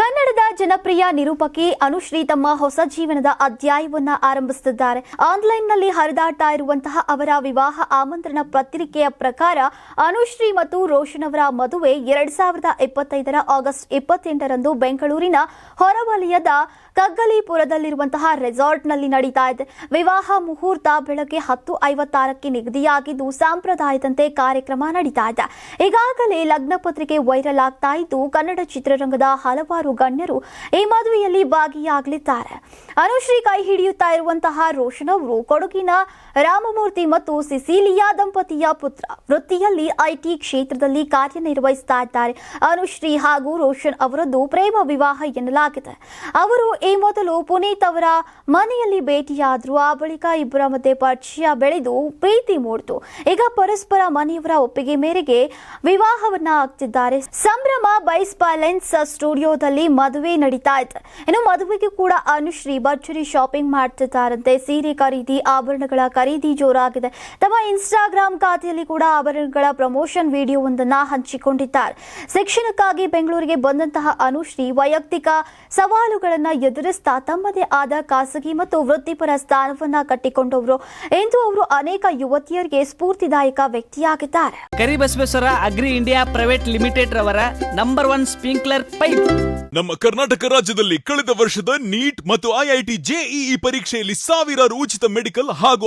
ಕನ್ನಡದ ಜನಪ್ರಿಯ ನಿರೂಪಕಿ ಅನುಶ್ರೀ ತಮ್ಮ ಹೊಸ ಜೀವನದ ಅಧ್ಯಾಯವನ್ನ ಆರಂಭಿಸುತ್ತಿದ್ದಾರೆ. ಆನ್ಲೈನ್ನಲ್ಲಿ ಹರಿದಾಡ್ತಾ ಇರುವಂತಹ ಅವರ ವಿವಾಹ ಆಮಂತ್ರಣ ಪತ್ರಿಕೆಯ ಪ್ರಕಾರ ಅನುಶ್ರೀ ಮತ್ತು ರೋಷನ್ ಅವರ ಮದುವೆ ಎರಡ್ ಸಾವಿರದ ಇಪ್ಪತ್ತೈದರ ಆಗಸ್ಟ್ ಇಪ್ಪತ್ತೆಂಟರಂದು ಬೆಂಗಳೂರಿನ ಹೊರವಲಯದ ಕಗ್ಗಲೀಪುರದಲ್ಲಿರುವಂತಹ ರೆಸಾರ್ಟ್ನಲ್ಲಿ ನಡೀತಾ ಇದೆ. ವಿವಾಹ ಮುಹೂರ್ತ ಬೆಳಗ್ಗೆ ಹತ್ತು ಐವತ್ತಾರಕ್ಕೆ ನಿಗದಿಯಾಗಿದ್ದು ಸಂಪ್ರದಾಯದಂತೆ ಕಾರ್ಯಕ್ರಮ ನಡೀತಾ ಇದೆ. ಈಗಾಗಲೇ ಲಗ್ನ ಪತ್ರಿಕೆ ವೈರಲ್ ಆಗ್ತಾ ಇದ್ದು ಕನ್ನಡ ಚಿತ್ರರಂಗದ ಹಲವಾರು ಗಣ್ಯರು ಈ ಮದುವೆಯಲ್ಲಿ ಭಾಗಿಯಾಗಲಿದ್ದಾರೆ. ಅನುಶ್ರೀ ಕೈ ಹಿಡಿಯುತ್ತಾ ಇರುವಂತಹ ರೋಷನ್ ಅವರು ಕೊಡಗಿನ ರಾಮಮೂರ್ತಿ ಮತ್ತು ಸಿಸಿಲಿಯಾ ದಂಪತಿಯ ಪುತ್ರ ವೃತ್ತಿಯಲ್ಲಿ ಐಟಿ ಕ್ಷೇತ್ರದಲ್ಲಿ ಕಾರ್ಯನಿರ್ವಹಿಸ್ತಾ ಇದ್ದಾರೆ ಅನುಶ್ರೀ ಹಾಗೂ ರೋಷನ್ ಅವರದ್ದು ಪ್ರೇಮ ವಿವಾಹ ಎನ್ನಲಾಗಿದೆ. ಅವರು ಈ ಮೊದಲು ಪುನೀತ್ ಅವರ ಮನೆಯಲ್ಲಿ ಭೇಟಿಯಾದ್ರು. ಆ ಬಳಿಕ ಇಬ್ಬರ ಮಧ್ಯೆ ಪರಿಚಯ ಬೆಳೆದು ಪ್ರೀತಿ ಮೂಡಿತು. ಈಗ ಪರಸ್ಪರ ಮನೆಯವರ ಒಪ್ಪಿಗೆ ಮೇರೆಗೆ ವಿವಾಹವನ್ನ ಆಗ್ತಿದ್ದಾರೆ. ಸಂಭ್ರಮ ಬೈಸ್ ಬ್ಯಾಲೆನ್ಸ್ ಸ್ಟುಡಿಯೋದಲ್ಲಿ ಮದುವೆ ನಡೀತಾ ಇದೆ. ಇನ್ನು ಮದುವೆಗೆ ಕೂಡ ಅನುಶ್ರೀ ಭರ್ಜರಿ ಶಾಪಿಂಗ್ ಮಾಡ್ತಿದ್ದಾರಂತೆ. ಸೀರೆ ಖರೀದಿ, ಆಭರಣಗಳ ಖರೀದಿ ಜೋರಾಗಿದೆ ತಮ್ಮ ಇನ್ಸ್ಟಾಗ್ರಾಮ್ ಖಾತೆಯಲ್ಲಿ ಕೂಡ ಆಭರಣಗಳ ಪ್ರಮೋಷನ್ ವಿಡಿಯೋ ಒಂದನ್ನು ಹಂಚಿಕೊಂಡಿದ್ದಾರೆ. ಶಿಕ್ಷಣಕ್ಕಾಗಿ ಬೆಂಗಳೂರಿಗೆ ಬಂದಂತಹ ಅನುಶ್ರೀ ವೈಯಕ್ತಿಕ ಸವಾಲುಗಳನ್ನ ಎದುರಿಸ್ತಾ ತಮ್ಮದೇ ಆದ ಖಾಸಗಿ ಮತ್ತು ವೃತ್ತಿಪರ ಸ್ಥಾನವನ್ನ ಕಟ್ಟಿಕೊಂಡವರು ಎಂದು ಅವರು ಅನೇಕ ಯುವತಿಯರಿಗೆ ಸ್ಫೂರ್ತಿದಾಯಕ ವ್ಯಕ್ತಿಯಾಗಿದ್ದಾರೆ. Karibasaveshwara agri India private limited ರವರ ನಂಬರ್ ಒನ್ ಸ್ಪ್ರಿಂಕ್ಲರ್ ಪೈಪ್. ನಮ್ಮ ಕರ್ನಾಟಕ ರಾಜ್ಯದಲ್ಲಿ ಕಳೆದ ವರ್ಷದ ನೀಟ್ ಮತ್ತು ಐಐಟಿ ಜೆಇಇ ಪರೀಕ್ಷೆಯಲ್ಲಿ ಸಾವಿರಾರು ಉಚಿತ ಮೆಡಿಕಲ್ ಹಾಗೂ